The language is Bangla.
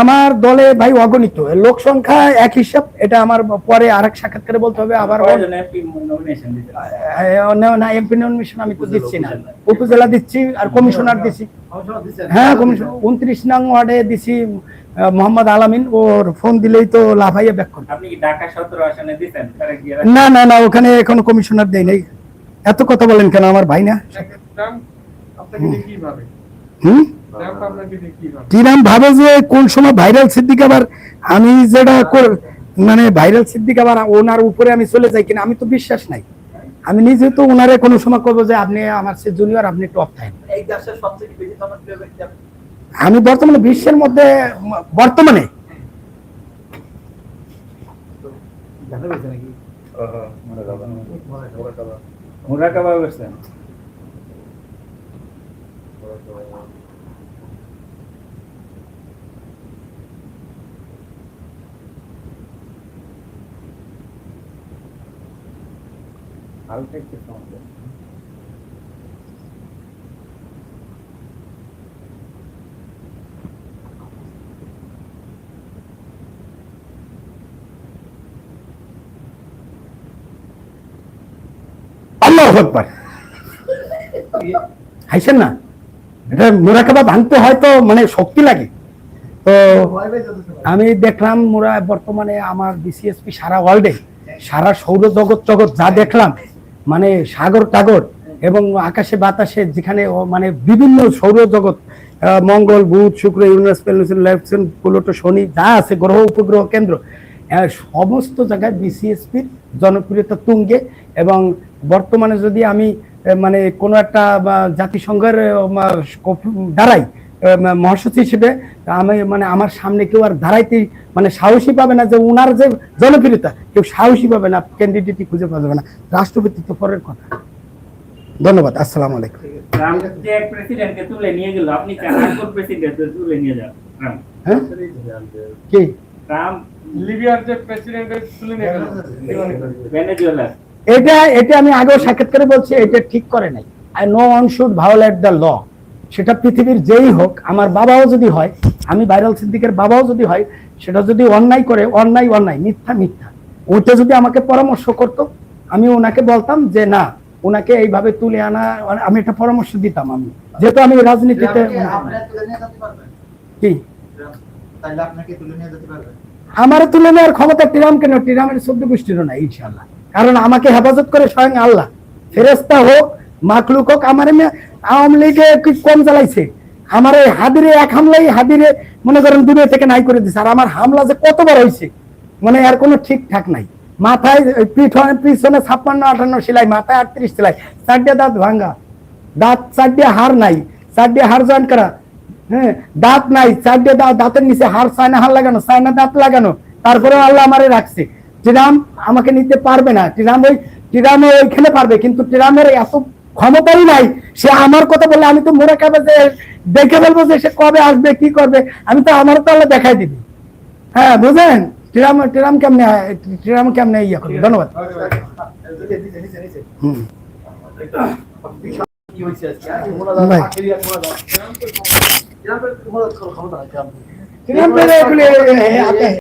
আমার দলে ভাই অগণিত। লোক সংখ্যা এক হিসাব এটা আমার পরে আর এক সাক্ষাৎকারে বলতে হবে আবার কয়জন এমপি নমিনেশন দিতে আহ, না, না এমপি নমিনেশন আমি তো দিচ্ছি না। উপজেলা দিচ্ছি আর কমিশনার দিচ্ছি হ্যাঁ কমিশন উনত্রিশ নং ওয়ার্ডে দিছি মোহাম্মদ আলামিন। ওর ফোন দিলেই তো লাফাইয়া ব্যাক করবে। না না না ওখানে এখনও কমিশনার দেয় নাই। এত কথা বলেন কেন আমার ভাই না? হুম। ট্রাম্প আপনাকে দিয়ে কি ভাবে যে কোন সময় ভাইরাল সিদ্দিক আবার আমি যেটা মানে ভাইরাল সিদ্দিক আবার ওনার উপরে আমি চলে যাই কিনা আমি তো বিশ্বাস নাই। আমি নিজে তো ওনারে কোনো সময় করব যে আপনি আমার সে জুনিয়র আপনি টপ থাকেন। আমি বর্তমানে বিশ্বের মধ্যে বর্তমানে। নাকি? মুরাকাবা বসছেন হালকা একটু সমস্যা আল্লাহ আকবার হাইছেন না এটা মোরাকাবা ভাঙতে হয়তো মানে শক্তি লাগে তো। আমি দেখলাম মোরা বর্তমানে আমার বিসিএসপি সারা ওয়ার্ল্ডে সারা সৌর জগৎ যা দেখলাম মানে সাগর টাগর এবং আকাশে বাতাসে যেখানে মানে বিভিন্ন সৌর জগৎ মঙ্গল, বুধ, শুক্র প্লেনেশন প্লুটো, শনি যা আছে, গ্রহ, উপগ্রহ, কেন্দ্র সমস্ত জায়গায় বিসিএসপির জনপ্রিয়তা তুঙ্গে এবং বর্তমানে যদি আমি মানে কোনো একটা জাতিসংঘের দাঁড়াই মহাসচিব হিসেবে আমি মানে আমার সামনে কেউ আর দাঁড়াইতে মানে সাহসী পাবে না যে উনার যে জনপ্রিয়তা কেউ সাহসী পাবে না ক্যান্ডিডেটই খুঁজে পাওয়া যাবে না। রাষ্ট্রপতি তো পরের কথা। ধন্যবাদ আসসালামু আলাইকুম। ট্রাম্প যে প্রেসিডেন্টকে তুলে নিয়ে গেল। আপনি কেন প্রেসিডেন্টকে তুলে নিয়ে যান হ্যাঁ? কি? ট্রাম্প লিবিয়ার যে প্রেসিডেন্টের তুলে নিয়ে গেল। কি মনে করেন? ভেনেজুয়েলা এটা এটা আমি আগেও সাক্ষাৎকারে বলছি এটা ঠিক করে নাই। I no one should violate the law সেটা পৃথিবীর যেই হোক আমার বাবাও যদি হয় আমি ভাইরাল সিদ্দিকের বাবাও যদি হয় সেটা যদি অন্যায় করে অন্যায় অন্যায় মিথ্যা মিথ্যা। ওইটা যদি আমাকে পরামর্শ করতো আমি ওনাকে বলতাম যে না ওনাকে এইভাবে তুলে আনা আমি একটা পরামর্শ দিতাম আমি। যেহেতু আমি রাজনীতিতে কি? আমার তুলে নেওয়ার ক্ষমতা টিরাম কেন টিরামের চোদ্দ গোষ্ঠীরও নাই ইনশাল্লাহ কারণ আমাকে হেফাজত করে স্বয়ং আল্লাহ। ফেরেস্তা হোক মাকলুক হোক, আমার আওয়ামী লীগে কম চালাইছে? আমার এই হাদিরে এক হামলাই হাদিরে মনে করেন দুনিয়া থেকে নাই করে দিছে। আর আমার হামলা যে কতবার হয়েছে মানে এর কোনো ঠিকঠাক নাই। মাথায় পিঠনে পিছনে ছাপ্পান্ন, আটান্ন সেলাই, মাথায় আটত্রিশ সেলাই, চারটে দাঁত ভাঙ্গা দাঁত চারটে হার নাই, চারটে হার জয়েন করা। হ্যাঁ দাঁত নাই, চারটে দাঁত, দাঁতের নিচে হার চায়না হার লাগানো, চায়না দাঁত লাগানো। তারপরে আল্লাহ আমারে রাখছে। টিরাম আমাকে নিতে পারবে না। টিরাম ওই টিরাম ওইখানে পারবে কিন্তু টিরামের এত ক্ষমতাই নাই সে আমার কথা বললে আমি তো মোরা খাবে যে দেখে ফেলব যে সে কবে আসবে কি করবে। আমি তো আমার তো আল্লাহ দেখাই দিবি। হ্যাঁ বুঝলেন? টিরাম টিরাম কেমনে টিরাম কেমনে ইয়ে করবে? ধন্যবাদ। হুম। ভাই।